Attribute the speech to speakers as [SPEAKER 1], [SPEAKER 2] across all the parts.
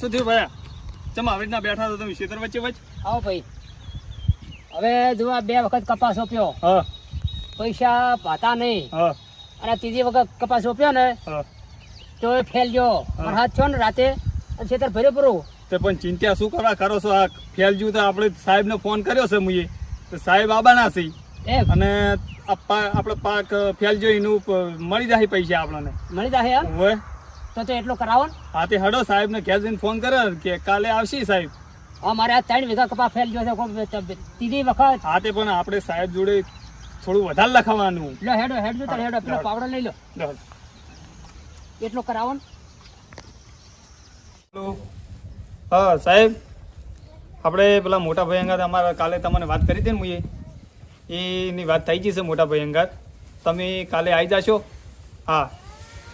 [SPEAKER 1] શું થયું ભાઈ? ચમ આવી રીતના બેઠા તો તમે? ખેતર વચ્ચે વચ્ચે
[SPEAKER 2] આવો ભાઈ. હવે જો આ બે વખત કપાસ ઓપ્યો
[SPEAKER 1] હા.
[SPEAKER 2] પૈસા પાતા નહીં.
[SPEAKER 1] હા.
[SPEAKER 2] અને ત્રીજી વખત કપાસ ઓપ્યો ને
[SPEAKER 1] હા.
[SPEAKER 2] તો એ ફેલ ગયો.
[SPEAKER 1] પણ
[SPEAKER 2] હાથ છો ને રાતે? ખેતર ભર્યો પૂરું.
[SPEAKER 1] તો પણ ચિંતા શું કરવા કરો છો? આ ફેલજ્યું તો આપણે સાહેબને ફોન કર્યો છે મુએ તો સાહેબ આબાના છે. અને પાક આપણે પાક ફેલજો એનું મળી જાય પૈસા આપણને.
[SPEAKER 2] મળી જાય
[SPEAKER 1] હોય
[SPEAKER 2] તો તો એટલો કરાવો ને.
[SPEAKER 1] હા તે હડો સાહેબને ઘેર જઈને ફોન કર્યો કે કાલે આવશે સાહેબ.
[SPEAKER 2] અમારે આ ત્રણ વીઘા કપા ફેલ ગયો છે ત્રીજી વખત.
[SPEAKER 1] હા તે પણ આપણે સાહેબ જોડે થોડું વધારે લખાવાનું.
[SPEAKER 2] લો હેડો હેડ તારે હેડો પેલો પાવડો લઈ લો. એટલો કરાવો ને.
[SPEAKER 1] હેલો. હા સાહેબ. આપણે પેલા મોટા ભાઈ અંગાત અમારા કાલે તમને વાત કરી હતી ને મુએ એની વાત થઈ ગઈ છે મોટા ભાઈ અંગાત. તમે કાલે આવી જાશો? હા.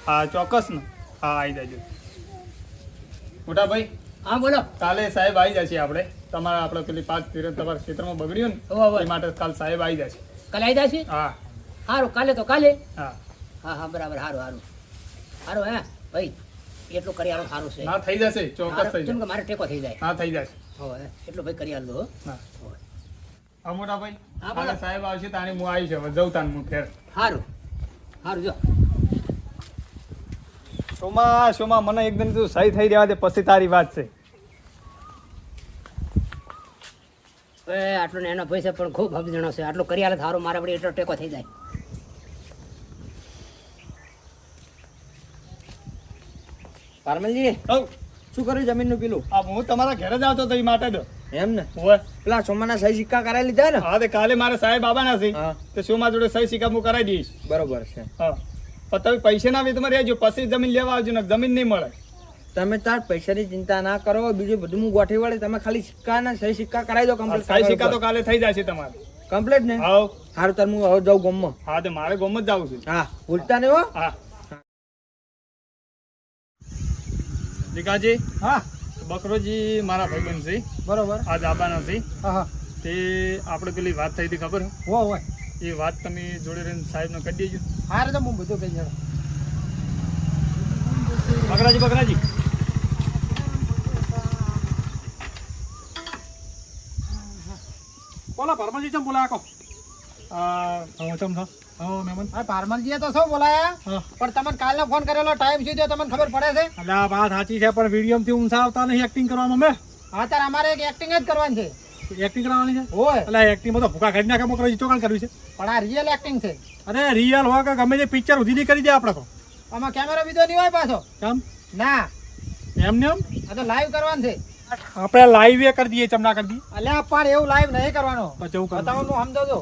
[SPEAKER 1] હા ચોક્કસ ને. હા આવી જાજો. મોટા ભાઈ
[SPEAKER 2] હા બોલો.
[SPEAKER 1] કાલે સાહેબ આવી જશે આપણે. તમારા આપણે પેલી પાંચ તીરથ તમારા ક્ષેત્રમાં બગડ્યું ને. એ માટે કાલ સાહેબ આવી જશે.
[SPEAKER 2] કાલે આવી જશે?
[SPEAKER 1] હા.
[SPEAKER 2] સારું કાલે તો કાલે.
[SPEAKER 1] હા.
[SPEAKER 2] હા હા બરાબર સારું સારું સારું હે? ભાઈ એટલું કરી આલો સારું છે.
[SPEAKER 1] હા થઈ જશે ચોક્કસ થઈ જશે.
[SPEAKER 2] મારે ટેકો થઈ જાય.
[SPEAKER 1] હા થઈ જશે.
[SPEAKER 2] હવે એટલું ભાઈ કરી આલો હો.
[SPEAKER 1] હા
[SPEAKER 2] હવે.
[SPEAKER 1] હા મોટા ભાઈ
[SPEAKER 2] હા,
[SPEAKER 1] સાહેબ આવશે તાણી હું આવી છે હવે જઉં તાન હું ફેર
[SPEAKER 2] સારું સારું જો.
[SPEAKER 1] શોમાં શોમાં મને એકદમ તું સહી થઈ રહ્યા છે પછી તારી વાત છે.
[SPEAKER 2] આટલો ને એનો ભાઈ છે પણ ખૂબ સમજણો છે. આટલું કરી આલે તો સારું મારે વળી એટલો ટેકો થઈ જાય.
[SPEAKER 3] પારમલજી શું કર્યું જમીનનું પેલું?
[SPEAKER 1] આ હું તમારા ઘરે જ આવતો તો એ માટે જ.
[SPEAKER 3] એમ ને?
[SPEAKER 1] હોય
[SPEAKER 3] પેલા સોમાના સહી સિક્કા કરાવી લીધા ને?
[SPEAKER 1] હા તે કાલે મારે સાહેબ આવવાના છે.
[SPEAKER 3] હા.
[SPEAKER 1] તો સોમા જોડે સહી સિક્કા હું કરાવી દઈશ.
[SPEAKER 3] બરોબર છે.
[SPEAKER 1] હા. પણ તમે પૈસા ના વેતમાં રહેજો પછી જમીન લેવા આવજો ને જમીન નહીં મળે.
[SPEAKER 3] તમે તાર પૈસાની ચિંતા ના કરો બીજું બધું હું ગોઠવી વળે તમે ખાલી સિક્કા ને સહી સિક્કા કરાવી દો
[SPEAKER 1] આ
[SPEAKER 3] કમ્પ્લીટ
[SPEAKER 1] સહી સિક્કા તો કાલે થઈ જશે તમારે.
[SPEAKER 3] કમ્પ્લીટ ને?
[SPEAKER 1] હાવ
[SPEAKER 3] હારું તાર હું હવે જાઉં ગમમાં.
[SPEAKER 1] હા તો મારે ગોમ જ જવું છે.
[SPEAKER 3] હા ભૂલતા નહીં હો.
[SPEAKER 1] હા. દીકાજી.
[SPEAKER 2] હા.
[SPEAKER 1] બકરોજી મારા ભાઈબંધ છે
[SPEAKER 2] બરોબર.
[SPEAKER 1] આજ આવવાના છે
[SPEAKER 2] હા હા.
[SPEAKER 1] તે આપણે પેલી વાત થઈ હતી ખબર
[SPEAKER 2] હો હોય.
[SPEAKER 1] એ વાત તમે જોડે રહીને સાહેબને કરી દેજો.
[SPEAKER 2] હારે તો હું બધું કહી જાઉં.
[SPEAKER 1] બકરાજી બકરાજી
[SPEAKER 4] બોલા પરમલજી ચમ બોલા કો
[SPEAKER 1] હું ચમ છો? હા મહેમાન
[SPEAKER 5] હા પારમલજીએ તો શું બોલાયા?
[SPEAKER 4] હા.
[SPEAKER 5] પણ તમને કાલનો ફોન કરેલો ટાઈમ શું થયો તમને ખબર પડે છે?
[SPEAKER 4] એટલે આ વાત સાચી છે પણ વીડિયો થી ઊંચા આવતા નહીં એક્ટિંગ કરવામાં અમે
[SPEAKER 5] હા ત્યારે અમારે એક એક્ટિંગ જ કરવાની છે.
[SPEAKER 4] એક્ટિંગ કરવાની છે?
[SPEAKER 5] હોય.
[SPEAKER 4] એટલે એક્ટિંગ તો ભૂકા કાઢી નાખે મોકલો ચોકાણ કર્યું છે.
[SPEAKER 5] પણ આ રિયલ એક્ટિંગ છે.
[SPEAKER 4] અરે રિયલ હોય કે ગમે તે પિક્ચર ઉધી કરી દે આપણે તો.
[SPEAKER 5] આમાં કેમેરા બીજો નહીં હોય પાછો.
[SPEAKER 4] કેમ?
[SPEAKER 5] ના.
[SPEAKER 4] એમ ને એમ?
[SPEAKER 5] આ તો લાઈવ કરવાનું છે.
[SPEAKER 4] આપણે લાઈવ એ કરી દઈએ ચમના કરી દઈએ?
[SPEAKER 5] અલ્યા પણ એવું લાઈવ નહીં કરવાનો.
[SPEAKER 4] પછી કરવું
[SPEAKER 5] બતાવવાનું સમજો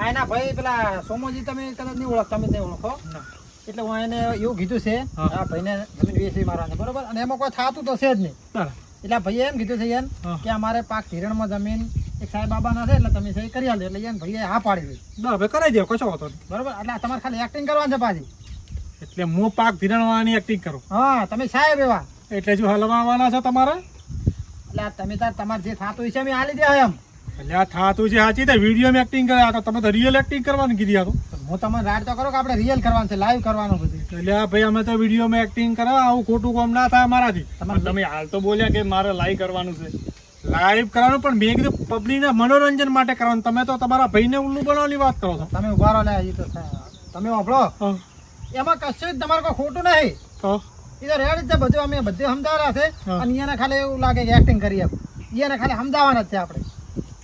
[SPEAKER 5] આ એના ભાઈ પેલા સોમોજી તમે કદાચ નહીં ઓળખ તમે નહીં ઓળખો. એટલે હું એને એવું કીધું છે આ ભાઈને જમીન વેચી મારવાની બરોબર? અને એમાં કોઈ થતું તો છે જ નહીં. એટલે ભાઈએ એમ કીધું છે એમ. કે અમારે પાક હિરણમાં જમીન એક સાહેબ બાબાના છે એટલે તમે સહી કરી આલો એટલે એમ ભાઈએ હા પાડી દઈ
[SPEAKER 4] ના હવે કરાવી દે કશો વાંધો
[SPEAKER 5] બરાબર? એટલે તમારે ખાલી એક્ટિંગ કરવાની છે પાછી.
[SPEAKER 4] એટલે હું પાક ધિરણવાની એક્ટિંગ કરું.
[SPEAKER 5] હા તમે સાહેબ એવા.
[SPEAKER 4] એટલે જો હલવાવાના છે તમારે?
[SPEAKER 5] એટલે તમે તાર તમારે જે થતું છે અમે આલી દે એમ.
[SPEAKER 4] એટલે આ થાતું છે સાચી તો વીડિયો એક્ટિંગ કરે આ તો તમે તો રિયલ એક્ટિંગ કરવાની કીધી આ તો.
[SPEAKER 5] હું તમને રાડ તો કરો કે આપણે રિયલ કરવાનું છે લાઈવ કરવાનું બધું.
[SPEAKER 4] એટલે ભાઈ અમે તો વિડીયોમાં એક્ટિંગ કરે આવું ખોટું કામ ના થાય અમારાથી.
[SPEAKER 1] તમે હાલ તો બોલ્યા કે મારે લાઈવ કરવાનું છે.
[SPEAKER 4] લાઈવ કરવાનું પણ મેં કીધું પબ્લિકને મનોરંજન માટે કરવાનું તમે તો તમારા ભાઈને ઉલ્લુ બનાવવાની વાત કરો છો.
[SPEAKER 5] તમે ઊભા રહો લે એ તો તમે વાપરો એમાં કશું જ તમારે કોઈ ખોટું નહીં.
[SPEAKER 4] તો?
[SPEAKER 5] એ તો રેડ છે બધું અમે બધું સમજાવવાના છે. અને એને ખાલી એવું લાગે કે એક્ટિંગ કરીએ એને ખાલી સમજાવવાના છે આપણે.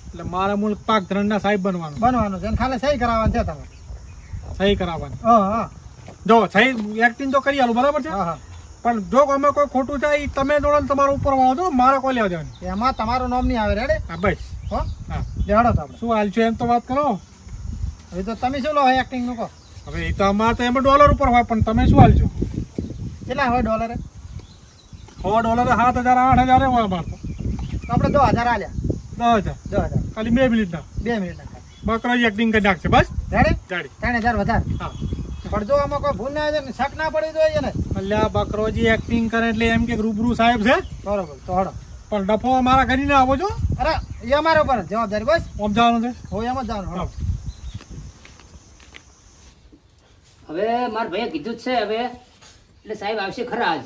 [SPEAKER 4] એટલે મારા મૂળ પાક ધરણના સાહેબ બનવાનું.
[SPEAKER 5] બનવાનું છે. અને ખાલી સહી કરાવવાનું છે તમે
[SPEAKER 4] સહી કરાવવાની.
[SPEAKER 5] હા હા.
[SPEAKER 4] જો સહી એક્ટિંગ તો કરી આલું બરાબર છે?
[SPEAKER 5] હા હા.
[SPEAKER 4] પણ જો અમે કોઈ ખોટું થાય તમે જોડો તમારા ઉપર વાળો છો મારે કોઈ લેવા દેવાની.
[SPEAKER 5] એમાં તમારું નામ નહીં આવે રેડે
[SPEAKER 4] હા બસ.
[SPEAKER 5] હો?
[SPEAKER 4] હા.
[SPEAKER 5] લેવડો તો
[SPEAKER 4] શું હાલ છો એમ તો વાત કરો.
[SPEAKER 5] હવે તો તમે શું લો એક્ટિંગનું કહો?
[SPEAKER 4] હવે એ તો અમારે તો એમાં ડોલર ઉપર હોય પણ તમે શું હાલ છો?
[SPEAKER 5] કેટલા હોય ડોલરે
[SPEAKER 4] સો ડોલરે સાત હજાર આઠ હજાર હોય અમારે તો.
[SPEAKER 5] આપણે દો હજાર આલ્યા.
[SPEAKER 4] દસ હજાર.
[SPEAKER 5] દો હજાર.
[SPEAKER 4] ખાલી બે મિનિટના
[SPEAKER 5] બે મિનિટ ના
[SPEAKER 4] બકરા એક્ટિંગ કરી નાખશે બસ?
[SPEAKER 5] જાડે
[SPEAKER 4] જાડે
[SPEAKER 5] ત્રણ હજાર વધારે.
[SPEAKER 4] હા.
[SPEAKER 5] પણ જો આમાં કોઈ ભૂલ ના જાય ને શક ના પડી જોઈએ ને.
[SPEAKER 4] અલ્યા બકરોજી એક્ટિંગ કરે એટલે એમ કે રૂબરૂ સાહેબ છે.
[SPEAKER 5] બરોબર તો હડો.
[SPEAKER 4] પણ ડફો મારા કરીને આવો છો.
[SPEAKER 5] અરે એ અમારા ઉપર જવાબદારી બસ.
[SPEAKER 4] ઓમ જવાનું છે.
[SPEAKER 5] હો એમ જ જવાનું હડો.
[SPEAKER 2] હવે મારા ભાઈએ કીધું જ છે હવે. એટલે સાહેબ આવશે ખરા આજ.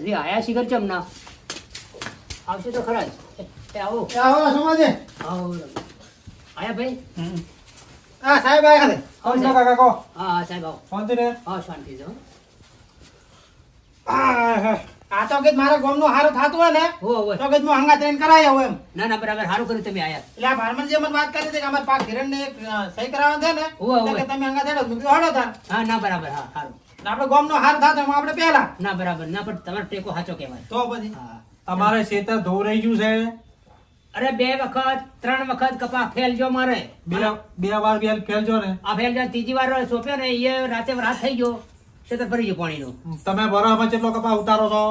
[SPEAKER 2] હજી આયા શિખર ચમ ના આવશે તો ખરા જ. એ આવો.
[SPEAKER 5] આવો સમાજે.
[SPEAKER 2] આવો આયા ભાઈ?
[SPEAKER 5] સાહેબ આયા છે.
[SPEAKER 4] કાકા
[SPEAKER 2] હા સાહેબ આવો.
[SPEAKER 4] શાંતિ રે
[SPEAKER 2] આવો શાંતિ છે
[SPEAKER 5] આ તો કીધું મારા ગામનું હારું થાતું હોય ને
[SPEAKER 2] હો હો
[SPEAKER 5] તો કીધું હું હંગા ટ્રેન કરાય આવું એમ.
[SPEAKER 2] ના ના બરાબર સારું કર્યું તમે આયા.
[SPEAKER 5] એટલે આ જે મને વાત કરી હતી કે અમારે પાક હિરણ ને સહી કરાવવાનું છે ને કે તમે હંગા ચડો મેં કીધું હળો તાર.
[SPEAKER 2] હા ના બરાબર હા સારું
[SPEAKER 5] ને ગોમ ગામનો હાર થાતો એમાં આપણે પહેલા.
[SPEAKER 2] ના બરાબર ના પણ તમારો ટેકો સાચો કહેવાય.
[SPEAKER 5] તો પછી?
[SPEAKER 2] હા.
[SPEAKER 4] તમારે ખેતર ધોવરાઈ ગયું છે?
[SPEAKER 2] અરે બે વખત ત્રણ વખત કપા ફેલજો મારે.
[SPEAKER 4] બે બે વાર બે ફેલજો ને.
[SPEAKER 2] આ ફેલજો ત્રીજી વાર સોંપ્યો ને એ રાતે રાત થઈ ગયો. ખેતર ભરી ગયો પાણીનો.
[SPEAKER 4] તમે બરાબર કેટલો કપા ઉતારો છો?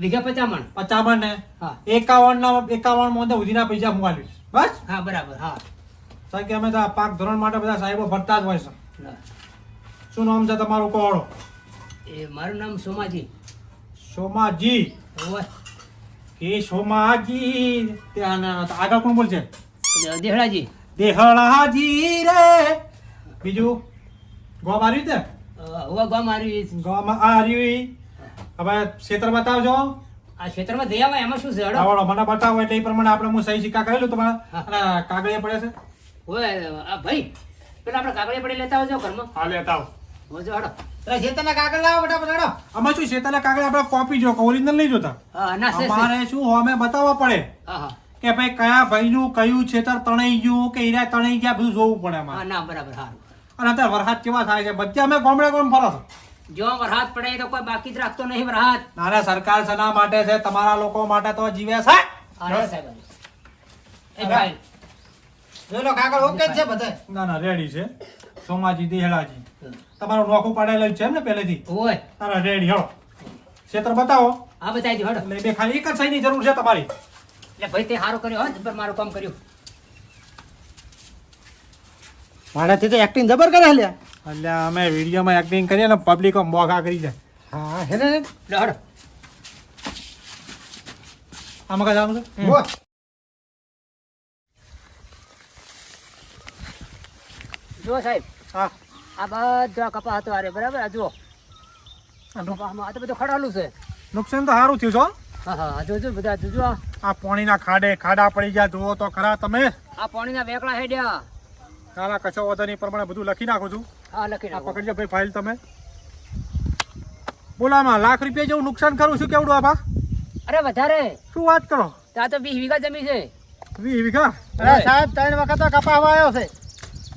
[SPEAKER 2] વીઘા પચામણ.
[SPEAKER 4] પચામણ ને?
[SPEAKER 2] હા.
[SPEAKER 4] એકાવન ના એકાવનમાં ઉધીના પૈસા મોકલીશ બસ?
[SPEAKER 2] હા બરાબર હા.
[SPEAKER 4] કારણ કે અમે તો પાક ધોરણ માટે બધા સાહેબો ભરતા જ હોય છે. શું નામ છે તમારું કોહળો
[SPEAKER 2] એ મારું નામ સોમાજી.
[SPEAKER 4] સોમાજી.
[SPEAKER 2] હોવે.
[SPEAKER 4] કે સોમાજી આગળ કોણ બોલશે?
[SPEAKER 2] દેહડાજી
[SPEAKER 4] દેહળાજી. રે. બીજું ગોમ આ રીતે
[SPEAKER 2] અ, હોવે ગામ આવ્યું
[SPEAKER 4] ગોમ આ રહ્યું હવે ક્ષેત્ર બતાવજો.
[SPEAKER 2] આ ક્ષેત્રમાં જઈ આવે એમાં શું છે
[SPEAKER 4] આવડો મને બતાવો એટલે એ પ્રમાણે આપણે હું સહી સિક્કા કરેલું તમારા. અને કાગળિયા પડે છે.
[SPEAKER 2] આ ભાઈ પેલા આપણે કાગળિયા પડે લેતા આવજો ઘરમાં.
[SPEAKER 1] હા લેતા આવો.
[SPEAKER 2] હોજો હડો.
[SPEAKER 5] એટલે ખેતરના કાગળ લાવો ફટાફટ હેડો.
[SPEAKER 4] આમાં શું ક્ષેત્રના કાગળ આપણે કોપી જો ઓરિજિનલ નહીં જોતા?
[SPEAKER 2] હા ના છે છે.
[SPEAKER 4] અમારે શું હોમે બતાવવા પડે.
[SPEAKER 2] હા હા.
[SPEAKER 4] કે ભાઈ કયા ભાઈનું કયું છેતર તણાઈ ગયું કે હીરા તણાઈ ગયા બધું જોવું પડે અમારે.
[SPEAKER 2] ના બરાબર સારું
[SPEAKER 4] અને અત્યારે વરસાદ કેવા થાય છે? બધા અમે ગામડે ગામ ફરો છો.
[SPEAKER 2] જો વરસાદ પડે તો કોઈ બાકી જ રાખતો નહીં વરસાદ.
[SPEAKER 4] નાના સરકાર સના માટે છે? તમારા લોકો માટે તો જીવે છે.
[SPEAKER 2] સાહેબ એ ભાઈ
[SPEAKER 5] લો કાગળ ઓકે જ છે બધા
[SPEAKER 4] ના ના રેડી છે. સોમાજી દેહળાજી તમારું નોખું પાડેલું છે એમ ને પહેલેથી?
[SPEAKER 2] ઓય.
[SPEAKER 4] તારા રેડી હેળો. ક્ષેત્ર બતાવો.
[SPEAKER 2] હા બતાવી દો હડો
[SPEAKER 4] એટલે બે ખાલી એક જ સહીની જરૂર છે તમારી.
[SPEAKER 2] એટલે ભાઈ તે સારું કર્યો હો જબર મારું કામ કર્યું.
[SPEAKER 5] મારાથી તો એક્ટિંગ જબર કરે લ્યા
[SPEAKER 4] એટલે અમે વિડીયોમાં એક્ટિંગ કરીએ ને પબ્લિકો મોઘા કરી જાય.
[SPEAKER 5] હા હે ને?
[SPEAKER 2] હડો
[SPEAKER 4] આમાં કઈ જવાનું છે?
[SPEAKER 2] જો સાહેબ.
[SPEAKER 4] હા.
[SPEAKER 2] આ બધા કપા હતો અરે બરાબર? આ જુઓ. આ કપામાં આ તો બધું ખડાલું છે.
[SPEAKER 4] નુકસાન તો સારું થયું છો
[SPEAKER 2] હા. હા જોજો બધા જોજો આ.
[SPEAKER 4] પાણીના ખાડે ખાડા પડી ગયા જુઓ તો ખરા તમે.
[SPEAKER 2] આ પાણીના વેકળા હેડ્યા.
[SPEAKER 4] નાના કચો વધારી પ્રમાણે બધું લખી નાખું છું.
[SPEAKER 2] હા લખી નાખો.
[SPEAKER 4] પકડજો ભાઈ ફાઇલ તમે. બોલામાં લાખ રૂપિયા જેવું નુકસાન કરું છું કેવડું આપા
[SPEAKER 2] અરે વધારે.
[SPEAKER 4] શું વાત કરો?
[SPEAKER 2] ત્યાં તો વીસ વીઘા જમી છે.
[SPEAKER 4] વીસ વીઘા?
[SPEAKER 5] અરે સાહેબ ત્રણ વખત તો કપા આવ્યો છે.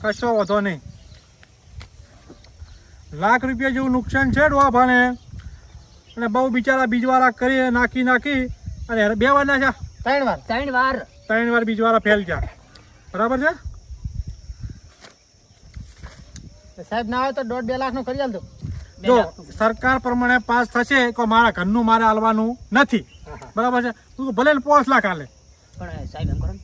[SPEAKER 4] કશો વધો નહીં. લાખ રૂપિયા જેવું નુકસાન છે ડોભાને અને બહુ બિચારા બીજવાળા કરી નાખી નાખી. અને બે વાર નાખ્યા
[SPEAKER 5] ત્રણ વાર.
[SPEAKER 2] ત્રણ વાર.
[SPEAKER 4] ત્રણ વાર બીજવાળા ફેલ ગયા બરાબર છે?
[SPEAKER 5] સાહેબ ના આવે તો દોઢ બે લાખનું કરી
[SPEAKER 2] આલતો
[SPEAKER 4] જો સરકાર પ્રમાણે પાસ થશે તો મારા ઘરનું મારે હાલવાનું નથી. બરાબર છે? તું ભલે પોસ પાંચ લાખ હાલે
[SPEAKER 2] પણ સાહેબ એમ કરો ને.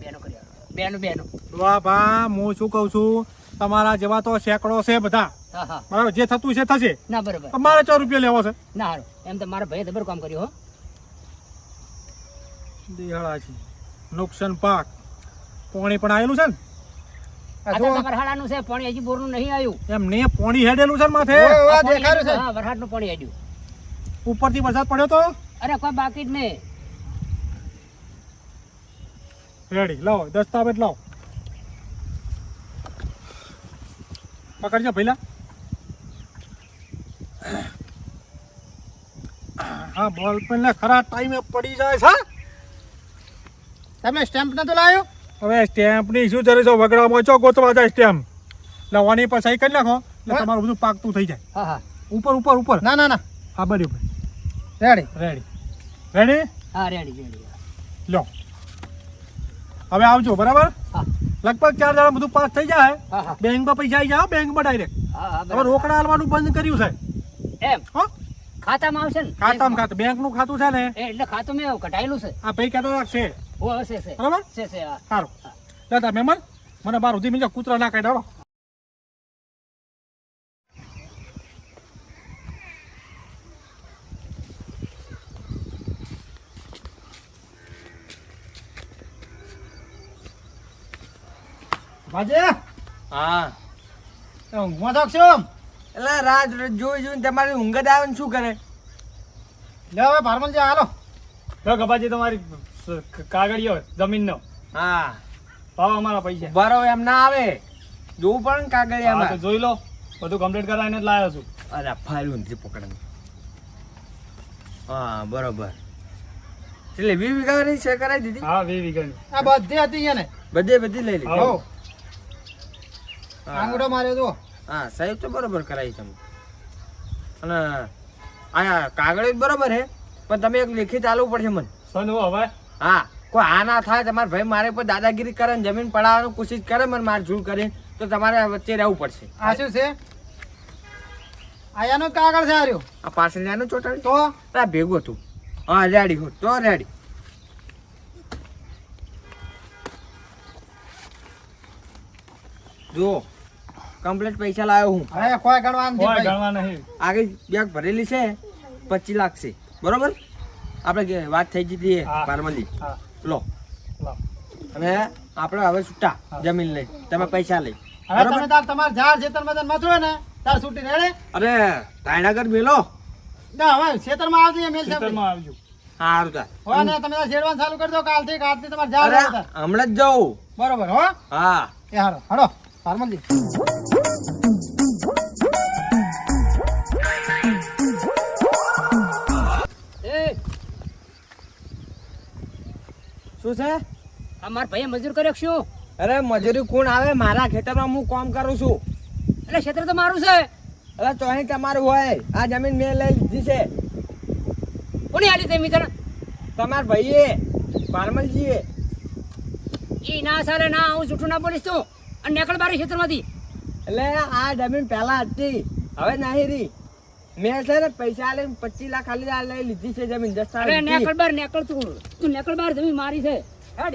[SPEAKER 2] બેનો કરી. બેનું બેનું.
[SPEAKER 4] વાહ ભા હું શું કહું છું? તમારા જેવા તો સેંકડો છે બધા.
[SPEAKER 2] હા હા.
[SPEAKER 4] બરાબર જે થતું છે થશે.
[SPEAKER 2] ના બરાબર.
[SPEAKER 4] મારે ચો રૂપિયા લેવો છે.
[SPEAKER 2] ના હારો. એમ તો મારા ભાઈએ જબર કામ કર્યું હો.
[SPEAKER 4] દિહાળાજી નુકસાન પાક. પોણી પણ આવેલું છે ને?
[SPEAKER 2] આ તો તમારા હાડાનું છે પાણી હજી બોરનું નહીં આવ્યું.
[SPEAKER 4] એમ ને પોણી હેડેલું છે માથે?
[SPEAKER 5] ઓય, ઓય,
[SPEAKER 2] આ પાણી
[SPEAKER 5] દેખાડ્યું છે.
[SPEAKER 2] હા વરસાદનું પાણી હેડ્યું.
[SPEAKER 4] ઉપરથી વરસાદ પડ્યો તો?
[SPEAKER 2] અરે કોઈ બાકી જ નહીં.
[SPEAKER 4] રેડી લાવો દસ્તાવેજ લાવો. પકડજો પહેલા હા બોલ પેન ખરા ટાઈમે પડી જાય છે
[SPEAKER 5] તમે સ્ટેમ્પ નતો લાવ્યો
[SPEAKER 4] હવે સ્ટેમ્પની શું જરૂર છે? વગડામાં ચો ગોતવા જાય સ્ટેમ્પ લાવવાની પર સહી કરી નાખો એટલે તમારું બધું પાકતું થઈ જાય.
[SPEAKER 2] હા હા.
[SPEAKER 4] ઉપર ઉપર ઉપર.
[SPEAKER 5] ના ના ના.
[SPEAKER 4] હા બરાબર
[SPEAKER 5] રેડી
[SPEAKER 4] રેડી રેડી
[SPEAKER 2] હા રેડી રેડી
[SPEAKER 4] લો. હવે આવજો બરાબર?
[SPEAKER 2] હા.
[SPEAKER 4] લગભગ ચાર જણા બધું પાસ થઈ જાય.
[SPEAKER 2] હા હા.
[SPEAKER 4] બેંકમાં પૈસા આવી જાય બેંકમાં ડાયરેક્ટ
[SPEAKER 2] હા હા
[SPEAKER 4] હવે રોકડા હાલવાનું બંધ કર્યું છે.
[SPEAKER 2] એમ?
[SPEAKER 4] હો?
[SPEAKER 2] ખાતામાં આવશે ને?
[SPEAKER 4] ખાતામાં ખાતું. બેંકનું ખાતું છે ને?
[SPEAKER 2] એટલે ખાતું મેં કઢાયેલું છે.
[SPEAKER 4] આ ભાઈ કહેતો હતા છે.
[SPEAKER 2] ઓ છે
[SPEAKER 4] બરાબર?
[SPEAKER 2] છે છે
[SPEAKER 4] સારું. દાદા મહેમાન મને બાર સુધી મિલજો કૂતરા ના કાઢી
[SPEAKER 5] ભાજે
[SPEAKER 3] હા.
[SPEAKER 5] ઊંઘમાં તો શું
[SPEAKER 3] એટલે રાત જોઈ જોઈને તમારી ઊંઘ જ આવે ને શું કરે?
[SPEAKER 5] લે હવે ભારમનજી હાલો.
[SPEAKER 1] જો ગપાજી તમારી સ- જમીનનો.
[SPEAKER 3] હા.
[SPEAKER 1] ભાવ અમારા પૈસા.
[SPEAKER 3] બરો એમ ના આવે. જોવું પડે ને કાગળિયામાં.
[SPEAKER 1] જોઈ લો. બધું કમ્પ્લીટ કરાવીને જ લાવ્યો છું.
[SPEAKER 3] અરે ફાયલું નથી પકડ હા બરોબર. એટલે વી વીઘાની છે કરાવી દીધી?
[SPEAKER 1] હા વી વીઘાની.
[SPEAKER 5] આ બધી હતી ને
[SPEAKER 3] બધે બધી લઈ લીધી.
[SPEAKER 5] આંગળો માર્યો તો.
[SPEAKER 3] હા સાહેબ તો બરોબર કરાવી તમે. અને આ કાગળ જ બરોબર હે પણ તમે એક લેખિત આલવું પડશે મને.
[SPEAKER 1] સનુ હવે?
[SPEAKER 3] હા કોઈ આ ના થાય તમારા ભાઈ મારે પર દાદાગીરી કરે ને જમીન પડાવવાનું કોશિશ કરે મને માર ઝૂલ કરે તો તમારે વચ્ચે રહેવું પડશે.
[SPEAKER 5] આ શું છે? આયાનો કાગળ છે આર્યો.
[SPEAKER 3] આ પાછળ લેવાનું ચોટાડી?
[SPEAKER 5] તો?
[SPEAKER 3] આ ભેગું હતું. હા રેડી હો તો રેડી. જુઓ. કમ્પ્લીટ પૈસા લાવ્યો હું.
[SPEAKER 5] હવે કોઈ ગણવાનું નથી
[SPEAKER 1] કોઈ ગણવા નહીં.
[SPEAKER 3] આગળ બેગ ભરેલી છે પચીસ લાખ છે. બરોબર? આપણે વાત થઈ ગઈ હતી
[SPEAKER 1] હા.
[SPEAKER 3] પારમલી લો. અને આપણે હવે છૂટા જમીન લઈ. તમે પૈસા લઈ.
[SPEAKER 5] હવે તમે તાર તમારા ઝાડ ને તાર છૂટી રેડે
[SPEAKER 3] અરે તાયણાગર મેલો?
[SPEAKER 5] ના હવે ખેતરમાં આવજો મેલ
[SPEAKER 1] ખેતરમાં આવજો.
[SPEAKER 3] સારું તાર.
[SPEAKER 5] હો ને તમે તાર ચાલુ કરી દો કાલથી કાલથી તમારે ઝાડ.
[SPEAKER 3] હમણાં જ જાઉં.
[SPEAKER 5] બરોબર હો?
[SPEAKER 3] હા.
[SPEAKER 5] એ હારો હાડો. હારમલજી
[SPEAKER 2] એ
[SPEAKER 3] શું છે?
[SPEAKER 2] આ મારા ભાઈએ મજૂર કર્યો શું?
[SPEAKER 3] અરે મજૂરી કોણ આવે? મારા ખેતરમાં હું કામ કરું છું.
[SPEAKER 2] એટલે ક્ષેત્ર તો મારું છે.
[SPEAKER 3] અરે તો અહીં તમારું હોય. આ જમીન મેં લઈ લીધી છે.
[SPEAKER 2] કોની આલી તે મિત્ર?
[SPEAKER 3] તમારા ભાઈએ પારમલજીએ.
[SPEAKER 2] એ ના સારે ના હું જૂઠું ના બોલીશ તું. અને નીકળ બારી
[SPEAKER 3] એટલે આ જમીન પહેલા હતી. હવે નહીં રહી. મેં છે ને પૈસા લઈને પચીસ લાખ ખાલી આ લઈ લીધી છે જમીન
[SPEAKER 2] અરે
[SPEAKER 3] દસ્તાવેજ
[SPEAKER 2] નેકળ બાર નેકળ તું. તું નેકળ બાર જમીન મારી છે. હેડ.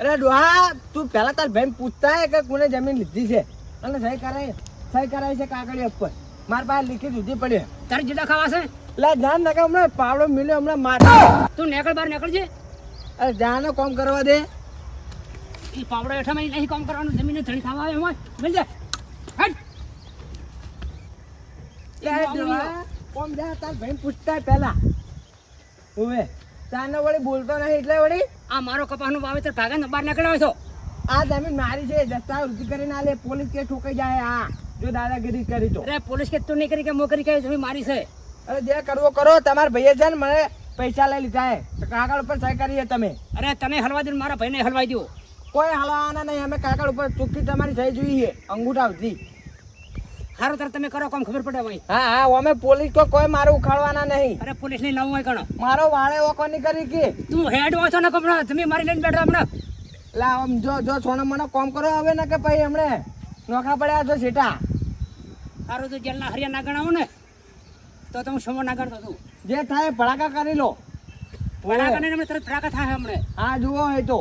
[SPEAKER 3] અરે ડોહા તું પહેલા તાર ભાઈ પૂછતા હે કે કોને જમીન લીધી છે. અને સહી કરાય સહી કરાય છે કાગળિયા ઉપર. મારી પાસે લીખી દીધી પડી
[SPEAKER 2] તારી જીડા ખાવા છે?
[SPEAKER 3] એટલે ધ્યાન નાખે હમણાં પાવડો મિલ્યો હમણાં માર.
[SPEAKER 2] તું નેકળ બાર નેકળ છે
[SPEAKER 3] અરે જાનો કોમ કરવા દે.
[SPEAKER 2] ઈ પાવડો હેઠામાં નહીં કામ કરવાનું જમીને ધણી ખાવા આવે એમાં મિલ જા હેડ
[SPEAKER 3] યાર ડોહા, કોમ જા તાર ભાઈ પૂછતા પહેલા. ઉવે તારને વળી બોલતો નહીં એટલે વળી?
[SPEAKER 2] આ મારો કપાસનું વાવેતર ભાગે બહાર નીકળ્યો છો.
[SPEAKER 3] આ જમીન મારી છે દસ્તાવેજ ઉધી કરીને આલે પોલીસ કે ઠોકાઈ જાય આ જો દાદાગીરી કરી તો.
[SPEAKER 2] અરે પોલીસ કે તું નહીં કરી કે મો કરી કે જમીન મારી છે.
[SPEAKER 3] અરે જે કરવો કરો તમારા ભાઈએ છે ને મને પૈસા લઈ લીધા હે કાગળ ઉપર સહી કરીએ તમે.
[SPEAKER 2] અરે તને હલવા દે મારા ભાઈને હલવાઈ દો
[SPEAKER 3] કોઈ હલાવાના નહીં. અમે કાગળ ઉપર ચોખ્ખી તમારી થઈ જોઈએ અંગૂઠા સુધી
[SPEAKER 2] સારું તાર તમે કરો કોમ ખબર પડે ભાઈ
[SPEAKER 3] હા હા અમે પોલીસ તો કોઈ મારે ઉખાડવાના નહીં.
[SPEAKER 2] અરે પોલીસ ને લાવવું હોય કણો?
[SPEAKER 3] મારો વાળે ઓકોની કરી કે?
[SPEAKER 2] તું હેડ વાંચો ને કપડા તમે મારી લઈને બેઠો હમણાં.
[SPEAKER 3] લા આમ જો જો સોનો મને કોમ કરો હવે ને કે ભાઈ હમણે નોખા પડ્યા છો સીટા.
[SPEAKER 2] સારું તું જેલના હરિયા ના ગણાવું ને તો તમે સમો ના ગણતો તું
[SPEAKER 3] જે થાય ભડાકા કરી લો.
[SPEAKER 2] ભડાકા કરીને હમણાં તરત ભડાકા થાય હમણે.
[SPEAKER 3] હા જુઓ હોય તો.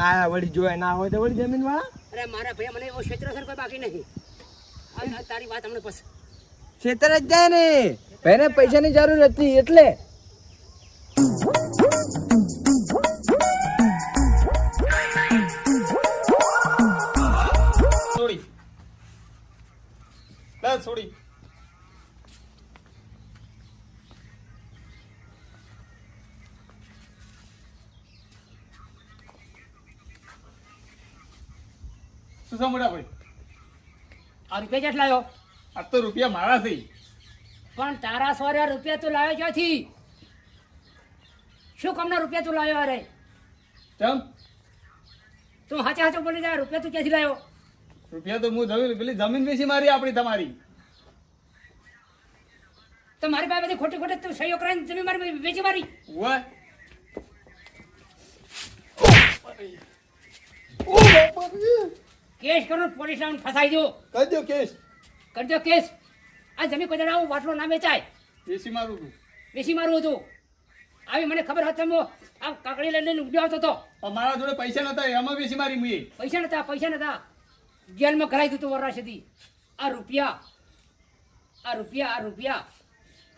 [SPEAKER 3] હા વળી જોય ના હોય તો વળી જમીન વાળા
[SPEAKER 2] અરે મારા ભાઈ મને એવો ક્ષેત્ર સર કોઈ બાકી નહીં આ- આ તારી વાત હમણાં પછી
[SPEAKER 3] ક્ષેત્ર જ જાય ને. ભાઈને પૈસાની જરૂર હતી એટલે.
[SPEAKER 1] છોડી શું છે મોટા ભાઈ?
[SPEAKER 2] આ રૂપિયા જેટ લાવ્યો
[SPEAKER 1] આ તો રૂપિયા મારા છે.
[SPEAKER 2] પણ તારા સોરે રૂપિયા તું લાવ્યો ક્યાંથી? શું કામના રૂપિયા તું લાવ્યો અરે?
[SPEAKER 1] કેમ
[SPEAKER 2] તું હાચે હાચે બોલી જાય રૂપિયા તું ક્યાંથી લાવ્યો?
[SPEAKER 1] રૂપિયા તો હું જમીન પેલી જમીન વેચી મારી આપણી તમારી.
[SPEAKER 2] તો મારી પાસે બધી ખોટી ખોટી તું સહયોગ કરાવીને જમીન મારી વેચી મારી?
[SPEAKER 1] ઓય
[SPEAKER 2] કેસ કરો પોલીસ લાવીને ફસાઈ દો.
[SPEAKER 1] કરજો કેસ.
[SPEAKER 2] કરજો કેસ. આ જમીન કોઈ આવું વાટલો ના વેચાય.
[SPEAKER 1] વેચી મારું તું.
[SPEAKER 2] વેચી મારું હતું. આવી મને ખબર હતી હું આ કાકડી લઈને ઉડ્યો આવતો હતો
[SPEAKER 1] મારા જોડે પૈસા નતા એમાં વેચી મારી મુએ.
[SPEAKER 2] પૈસા નતા પૈસા નતા. જેલમાં કરાવી દીધું વરરા સુધી આ રૂપિયા આ રૂપિયા આ રૂપિયા.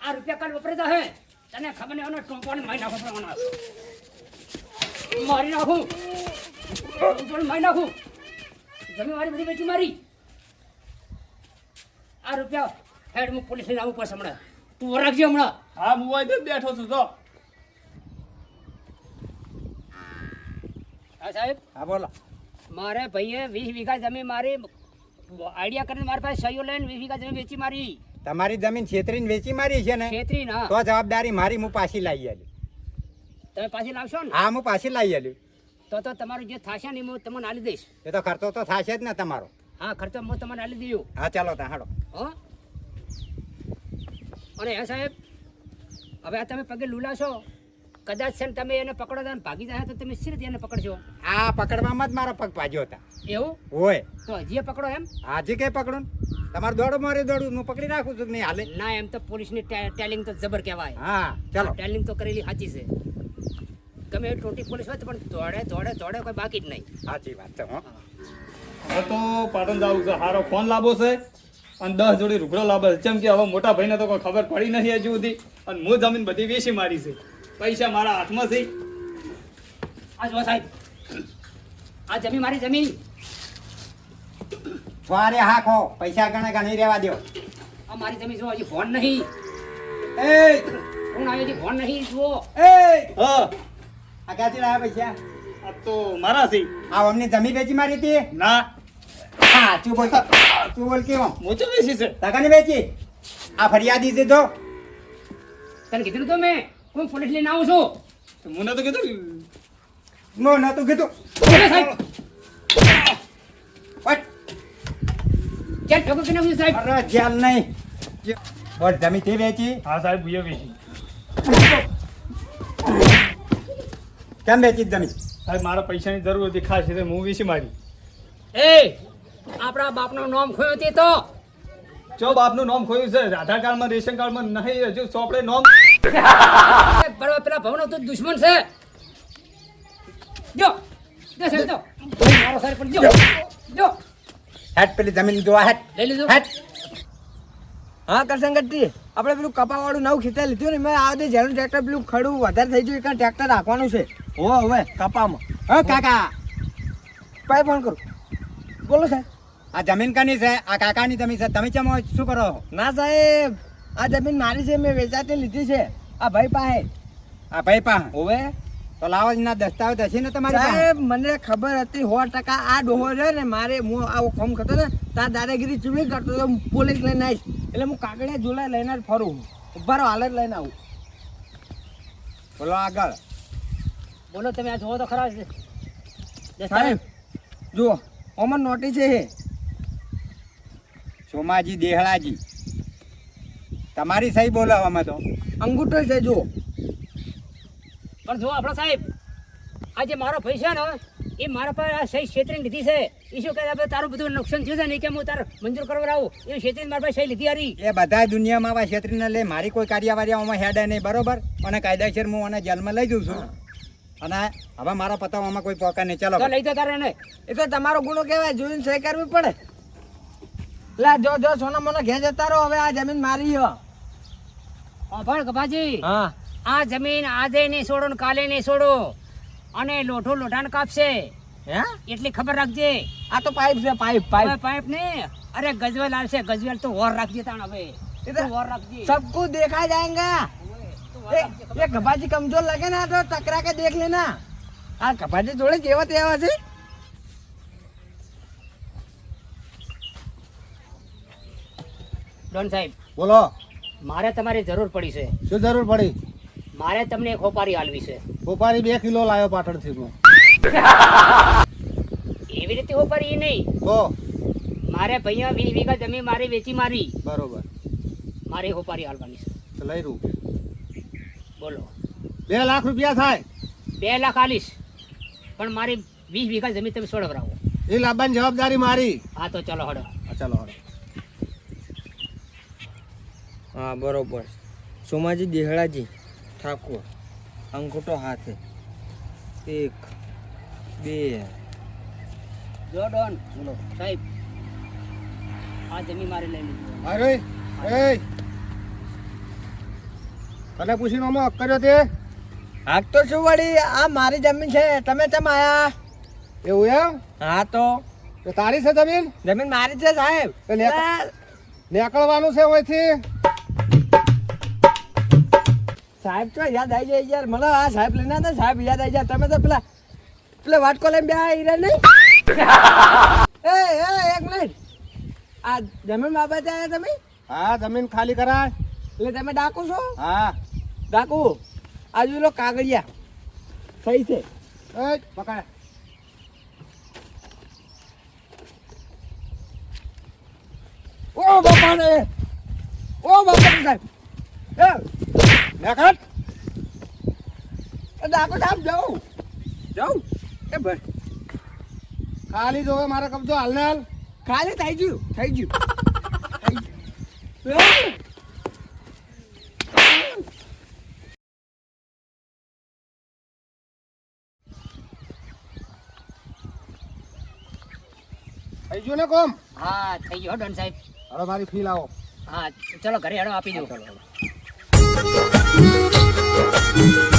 [SPEAKER 2] આ રૂપિયા કાલ વપરાતા હે. તને ખબર નહીં એનો ટોંપાને મારી નાખો પડવાના મારી નાખું. ટોંપાને મારી નાખું. જમીવાળી બધી વેચી મારી. આ રૂપિયા હેડ હું પોલીસ ને આવું પડશે હમણાં. તું વરાગજે હમણાં.
[SPEAKER 1] હા હું હોય બેઠો છું તો
[SPEAKER 2] હા સાહેબ?
[SPEAKER 6] હા બોલો.
[SPEAKER 2] મારે ભાઈએ વીસ વીઘા જમીન મારી આઈડિયા કરીને મારી પાસે સહીઓ લઈને વીસ વીઘા જમીન વેચી મારી.
[SPEAKER 6] તમારી જમીન છેતરીને વેચી મારી છે ને
[SPEAKER 2] છેતરી ના.
[SPEAKER 6] તો જવાબદારી મારી હું પાછી લાવી આલી.
[SPEAKER 2] તમે પાછી લાવશો ને?
[SPEAKER 6] હા હું પાછી લાવી આલી.
[SPEAKER 2] તો તો તમારું જે થશે ને હું તમને આલી દઈશ.
[SPEAKER 6] એ તો ખર્ચો તો થશે જ ને તમારો.
[SPEAKER 2] હા ખર્ચો હું તમને આલી દઉં
[SPEAKER 6] હા ચાલો તા હાડો
[SPEAKER 2] હો? અને હે સાહેબ હવે આ તમે પગે લુલાશો કદાચ છે ને તમે એને પકડો અને ભાગી જાય તો તમે રીતે એને પકડશો?
[SPEAKER 6] આ પકડવામાં જ મારો પગ પાજ્યો હતા
[SPEAKER 2] એવું?
[SPEAKER 6] હોય.
[SPEAKER 2] તો હજી પકડો એમ?
[SPEAKER 6] હજી કઈ પકડો તમારે દોડો મારે દોડું હું પકડી રાખું છું નહીં હાલે?
[SPEAKER 2] ના એમ તો પોલીસની ટેલિંગ તો જબર કહેવાય.
[SPEAKER 6] હા ચાલો.
[SPEAKER 2] ટેલિંગ તો કરેલી સાચી છે. ગમે ટોટી પોલીસ હોય પણ દોડે દોડે દોડે કોઈ બાકી જ નહીં.
[SPEAKER 6] સાચી વાત છે હા.
[SPEAKER 1] તો પાટણ જવું છે. સારો ફોન લાવો છે અને દસ જોડી રૂગડો લાવવો છે. જેમ કે હવે મોટા ભાઈને તો કોઈ ખબર પડી નથી હજુ સુધી. અને હું જમીન બધી વેચી મારી છે. પૈસા મારા હાથમાં છે.
[SPEAKER 2] આ જો સાહેબ. આ જમીન મારી જમીન.
[SPEAKER 6] સવારે હા ખો પૈસા ગણે ગણી રહેવા દો
[SPEAKER 2] આ મારી જમીન જો હજી ફોન નહીં.
[SPEAKER 6] એ!
[SPEAKER 2] કોણ આવ્યો હજી ફોન નહીં જુઓ.
[SPEAKER 6] એ!
[SPEAKER 1] હા.
[SPEAKER 6] આ ક્યાંથી લાવ્યા પૈસા?
[SPEAKER 1] આ તો મારા છે
[SPEAKER 6] આ અમને જમી વેચી મારી હતી?
[SPEAKER 1] ના.
[SPEAKER 6] હા તું બોલ. તું બોલ કેવો?
[SPEAKER 1] મોચો વેચી છે.
[SPEAKER 6] તકાને વેચી? આ ફરિયાદી છે તો
[SPEAKER 2] તને કીધું તો મેં? હું પોલીસ લઈને આવું છું.
[SPEAKER 1] મને તો કીધું
[SPEAKER 6] નો તો કીધું.
[SPEAKER 2] ક્યાં ઠોકો કે નાખ્યું સાહેબ?
[SPEAKER 6] અરે જેલ નહીં. બોલ જમીન તે વેચી.
[SPEAKER 1] હા સાહેબ ભૂયા વેચી.
[SPEAKER 6] કેમ વેચી જમીન
[SPEAKER 1] સાહેબ મારા પૈસાની જરૂર હતી ખાસ એટલે હું વેચી મારી.
[SPEAKER 2] એ આપણા બાપનું નામ ખોયું તે તો.
[SPEAKER 1] જો બાપનું નામ ખોયું છે આધાર કાર્ડમાં રેશન કાર્ડમાં નહીં હજુ ચોપડે નામ.
[SPEAKER 2] બરાબર પેલા ભવનો તો દુશ્મન છે. જો જો સાહેબ જો. મારો સાહેબ પણ જો. જો.
[SPEAKER 6] હેટ પેલી જમીન જોવા હેટ.
[SPEAKER 2] લઈ લીધું.
[SPEAKER 6] હેટ.
[SPEAKER 3] હા કરસંગતજી આપણે પેલું કપાવાળું નવું ખેતર લીધું ને મેં આ દે જેનું ટ્રેક્ટર પેલું ખડું વધારે થઈ ગયું એટલે ટ્રેક્ટર રાખવાનું છે. હો હવે કપામાં.
[SPEAKER 6] હા કાકા.
[SPEAKER 3] પાય ફોન કરું. બોલો સાહેબ.
[SPEAKER 6] આ જમીન કાની છે? આ કાકાની જમીન છે. તમે ચમ શું કરો?
[SPEAKER 3] ના સાહેબ. આ જમીન મારી છે મેં વેચાતી લીધી છે. આ ભાઈ પાસે.
[SPEAKER 6] આ ભાઈ પા
[SPEAKER 3] હવે.
[SPEAKER 6] તો લાવો ના દસ્તાવેજ હશે ને તમારી
[SPEAKER 3] સાહેબ મને ખબર હતી સો ટકા આ ડોહો છે ને મારે હું આવો ફોર્મ કરતો ને તાર દાદાગીરી ચૂમી કરતો તો પોલીસ લઈને આવીશ. એટલે હું કાગળિયા ઝોલા લઈને જ ફરું. ઉભારો હાલ જ લઈને આવું.
[SPEAKER 6] બોલો આગળ.
[SPEAKER 2] બોલો તમે આ જોવો તો ખરા છે.
[SPEAKER 3] સાહેબ જુઓ ઓમર નોટિસ છે. હે
[SPEAKER 6] સોમાજી દેહળાજી. તમારી સહી બોલાવવામાં તો.
[SPEAKER 3] અંગૂઠો છે જુઓ.
[SPEAKER 2] પણ જો આપણો સાહેબ આ જે મારો પૈસા ને એ મારા પાસે આ સહી છેતરી લીધી છે. એ શું કહે તારું બધું નુકસાન થયું છે ને કે હું તાર મંજૂર કરવા આવું? એ છેતરી મારા પાસે સહી લીધી હારી.
[SPEAKER 6] એ બધા દુનિયામાં આવા ક્ષેત્રીને લે મારી કોઈ કાર્યવાહી આમાં હેડે નહીં બરોબર? અને કાયદેસર હું અને જેલમાં લઈ જઉં છું. અને હવે મારા પતાવવામાં કોઈ પોકા નહીં. ચાલો
[SPEAKER 2] લઈ જતા રહે ને
[SPEAKER 3] એ તો તમારો ગુનો કહેવાય જોઈને સહી કરવી પડે. લા જો જો સોના મને ઘે જતા રહો હવે આ જમીન મારી હો.
[SPEAKER 2] પણ કપાજી.
[SPEAKER 3] હા.
[SPEAKER 2] આ જમીન આજે નહીં છોડો ને કાલે નહીં છોડો અને લોઠો લોઠાને કાપશે
[SPEAKER 3] હે
[SPEAKER 2] એટલી ખબર રાખજે
[SPEAKER 3] આ તો પાઇપ છે પાઇપ
[SPEAKER 2] હવે
[SPEAKER 3] પાઇપ
[SPEAKER 2] પાઇપ ને અરે ગજવેલ આવશે ગજવેલ તો વોર રાખજે તાણ હવે
[SPEAKER 3] એ
[SPEAKER 2] તો
[SPEAKER 3] તો
[SPEAKER 2] વોર રાખજે
[SPEAKER 3] सब कुछ देखा जाएगा
[SPEAKER 2] તું વોર
[SPEAKER 3] ये
[SPEAKER 2] રાખજે.
[SPEAKER 3] ये गपाजी कमजोर लगे ना तो टकरा के देख लेना આ ગપાજી જોડે જેવા તેવા છે
[SPEAKER 2] ડોન સાહેબ
[SPEAKER 7] બોલો
[SPEAKER 2] મારે તમારી જરૂર પડી છે
[SPEAKER 7] શું જરૂર પડી
[SPEAKER 2] મારે તમને એક હોપારી આલવી છે.
[SPEAKER 7] ખોપારી બે કિલો લાવ્યો પાટણથી હું.
[SPEAKER 2] એવી રીતે હોપારી એ નહીં.
[SPEAKER 7] તો
[SPEAKER 2] મારે ભૈયા વીસ વીઘા જમીન મારી વેચી મારી.
[SPEAKER 7] બરોબર.
[SPEAKER 2] મારે હોપારી હાલવાની છે.
[SPEAKER 7] લઈ રૂ.
[SPEAKER 2] બોલો.
[SPEAKER 7] બે લાખ રૂપિયા થાય.
[SPEAKER 2] બે લાખ આલીશ. પણ મારી વીસ વીઘા જમીન તમે સોડવરાવો
[SPEAKER 7] એ લાંબાની જવાબદારી મારી.
[SPEAKER 2] હા તો ચલો હડો.
[SPEAKER 7] હા, ચાલો હળો
[SPEAKER 3] હા બરોબર. સોમાજી દેહળાજી. ઠાકોર. અંગૂઠો હાથે. એક બે.
[SPEAKER 2] જો ડોન. બોલો. સાહેબ આ જમીન મારે લઈ લીધી.
[SPEAKER 7] અરે એ. તને પૂછીને કર્યો તે?
[SPEAKER 3] હાથ તો શું વળી? આ મારી જમીન છે. તમે કેમ આયા?
[SPEAKER 7] એવું એમ?
[SPEAKER 3] હા તો.
[SPEAKER 7] તો તારી છે જમીન?
[SPEAKER 3] જમીન મારી છે સાહેબ.
[SPEAKER 7] તો નીકળવાનું છે અહીંથી
[SPEAKER 3] સાહેબ તો યાદ આવી જાય યાર. મને આ સાહેબ લઈને હતા સાહેબ યાદ આવી જાય. તમે તો પેલા પેલા વાટકો લઈને બે હીરા નહીં? એ એ એક મિનિટ આ જમીન બાબતે આવ્યા તમે?
[SPEAKER 7] હા જમીન ખાલી કરાય.
[SPEAKER 3] એટલે તમે ડાકુ છો?
[SPEAKER 7] હા.
[SPEAKER 3] ડાકુ આજુ લો કાગળિયા. થઈ છે.
[SPEAKER 7] એ પકડ.
[SPEAKER 3] ઓ બાપા ને ઓ બાપા ને સાહેબ એ ડાકુ સાહેબ જાઉં જાઉં એ ભાઈ.
[SPEAKER 7] ખાલી જોવે મારો કબજો હાલ ને હાલ.
[SPEAKER 3] ખાલી થઈ ગયું થઈ ગયું. થઈ ગયું.
[SPEAKER 7] ને કોમ?
[SPEAKER 2] હા થઈ ગયો ડન સાહેબ.
[SPEAKER 7] હવે મારી ફી લાવો.
[SPEAKER 2] હા ચલો ઘરે હેડો આપી દઉં. Thank you.